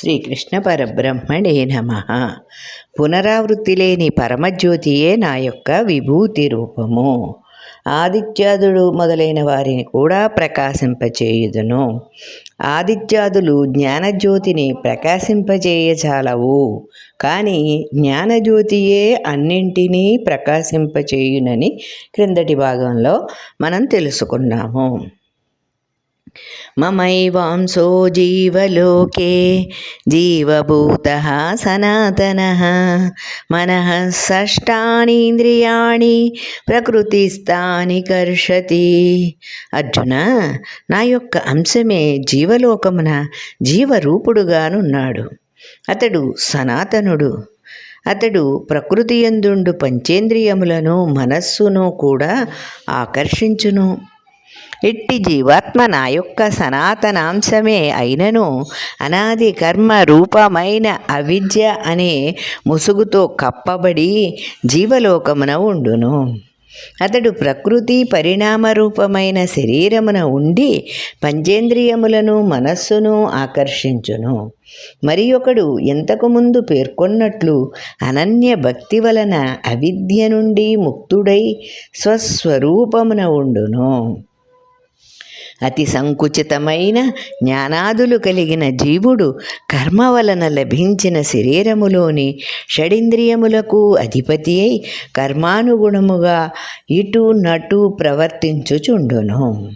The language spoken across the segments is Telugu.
శ్రీకృష్ణ పరబ్రహ్మణే నమ. పునరావృత్తి లేని పరమజ్యోతియే నా యొక్క విభూతి రూపము. ఆదిత్యాదుడు మొదలైన వారిని కూడా ప్రకాశింపచేయుదును. ఆదిత్యాదులు జ్ఞానజ్యోతిని ప్రకాశింపచేయచాలవు కానీ జ్ఞానజ్యోతియే అన్నింటినీ ప్రకాశింపచేయునని క్రిందటి భాగంలో మనం తెలుసుకున్నాము. మమైవాంసో జీవలోకే జీవభూతः సనాతన మన షష్టానీంద్రియాణి ప్రకృతిస్థాని కర్షతి. అర్జున నా యొక్క అంశమే జీవలోకమున జీవరూపుడుగానున్నాడు. అతడు సనాతనుడు. అతడు ప్రకృతి ఎందుండు పంచేంద్రియములను మనస్సును కూడా ఆకర్షించును. ఇట్టి జీవాత్మ నా యొక్క సనాతనాంశమే అయినను అనాది కర్మ రూపమైన అవిద్య అనే ముసుగుతో కప్పబడి జీవలోకమున ఉండును. అతడు ప్రకృతి పరిణామ రూపమైన శరీరమున ఉండి పంచేంద్రియములను మనస్సును ఆకర్షించును. మరి ఒకడు ఇంతకుముందు పేర్కొన్నట్లు అనన్య భక్తి వలన అవిద్య నుండి ముక్తుడై స్వస్వరూపమున ఉండును. అతి సంకుచితమైన జ్ఞానాదులు కలిగిన జీవుడు కర్మ వలన లభించిన శరీరములోని షడింద్రియములకు అధిపతి అయి కర్మానుగుణముగా ఇటు నటు ప్రవర్తించుచుండును.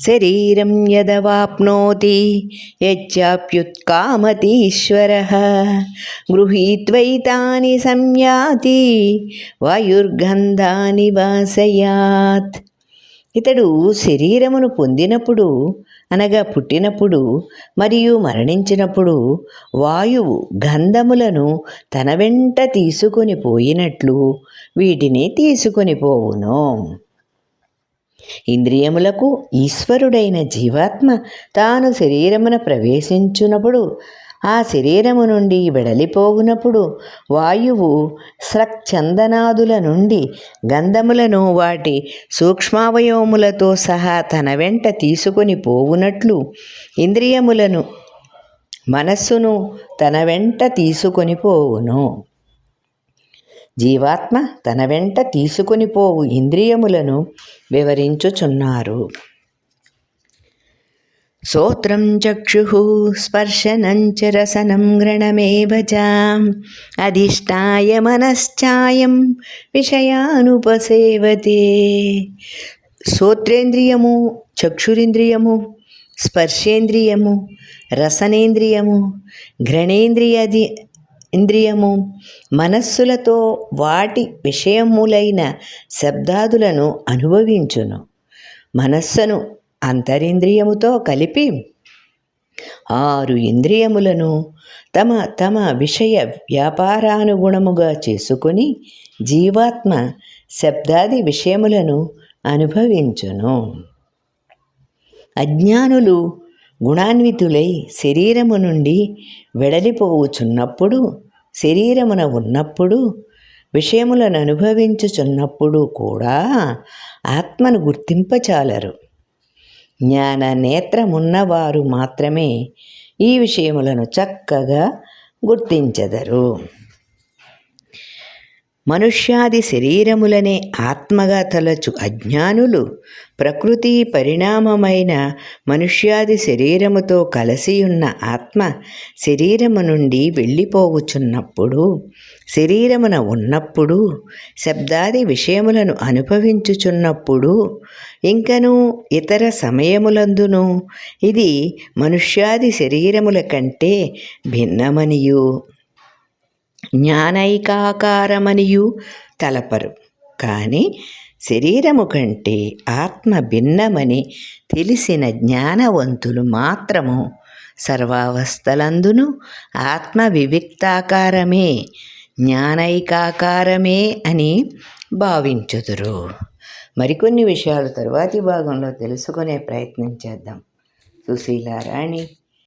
శరీరం యదవాప్నోతి యచ్చాప్యుత్కామతి ఈశ్వర గృహీత్వైతాని సంయాతి వాయుర్గంధాని వాసయాత్. ఇతడు శరీరమును పొందినప్పుడు అనగా పుట్టినప్పుడు మరియు మరణించినప్పుడు వాయువు గంధములను తన వెంట తీసుకొని పోయినట్లు వీటిని తీసుకొని పోవును. ఇంద్రియములకు ఈశ్వరుడైన జీవాత్మ తాను శరీరమున ప్రవేశించునప్పుడు ఆ శరీరము నుండి వెడలిపోవునప్పుడు వాయువు స్రక్చందనాదుల నుండి గంధములను వాటి సూక్ష్మావయవములతో సహా తన వెంట తీసుకొని పోవునట్లు ఇంద్రియములను మనస్సును తన వెంట తీసుకొని పోవును. జీవాత్మ తన వెంట తీసుకొని పోవు ఇంద్రియములను వివరించుచున్నారు. శ్రోత్రం చక్షు స్పర్శనంచ రసనం గ్రణమే చ అధిష్టాయ మనశ్చాయం విషయానుపసేవతే. శ్రోత్రేంద్రియము చక్షురింద్రియము స్పర్శేంద్రియము రసనేంద్రియము ఘ్రణేంద్రియది ఇంద్రియము మనస్సులతో వాటి విషయములైన శబ్దాదులను అనుభవించును. మనస్సును అంతరింద్రియముతో కలిపి ఆరు ఇంద్రియములను తమ తమ విషయ వ్యాపారానుగుణముగా చేసుకొని జీవాత్మ శబ్దాది విషయములను అనుభవించును. అజ్ఞానులు గుణాన్వితులై శరీరము నుండి వెడలిపోవుచున్నప్పుడు శరీరమున ఉన్నప్పుడు విషయములను అనుభవించుచున్నప్పుడు కూడా ఆత్మను గుర్తింపచాలరు. జ్ఞాన నేత్రమున్నవారు మాత్రమే ఈ విషయములను చక్కగా గుర్తించెదరు. మనుష్యాది శరీరములనే ఆత్మగా తలచు అజ్ఞానులు ప్రకృతి పరిణామమైన మనుష్యాది శరీరముతో కలిసియున్న ఆత్మ శరీరము నుండి వెళ్ళిపోవుచున్నప్పుడు శరీరమున ఉన్నప్పుడు శబ్దాది విషయములను అనుభవించుచున్నప్పుడు ఇంకను ఇతర సమయములందును ఇది మనుష్యాది శరీరముల కంటే భిన్నమనియు. జ్ఞానైకాకారమనియు తలపరు. కానీ శరీరము కంటే ఆత్మ భిన్నమని తెలిసిన జ్ఞానవంతులు మాత్రము సర్వావస్థలందును ఆత్మ వివిక్తాకారమే జ్ఞానైకాకారమే అని భావించుదురు. మరికొన్ని విషయాలు తరువాతి భాగంలో తెలుసుకునే ప్రయత్నం చేద్దాం. సుశీలారాణి.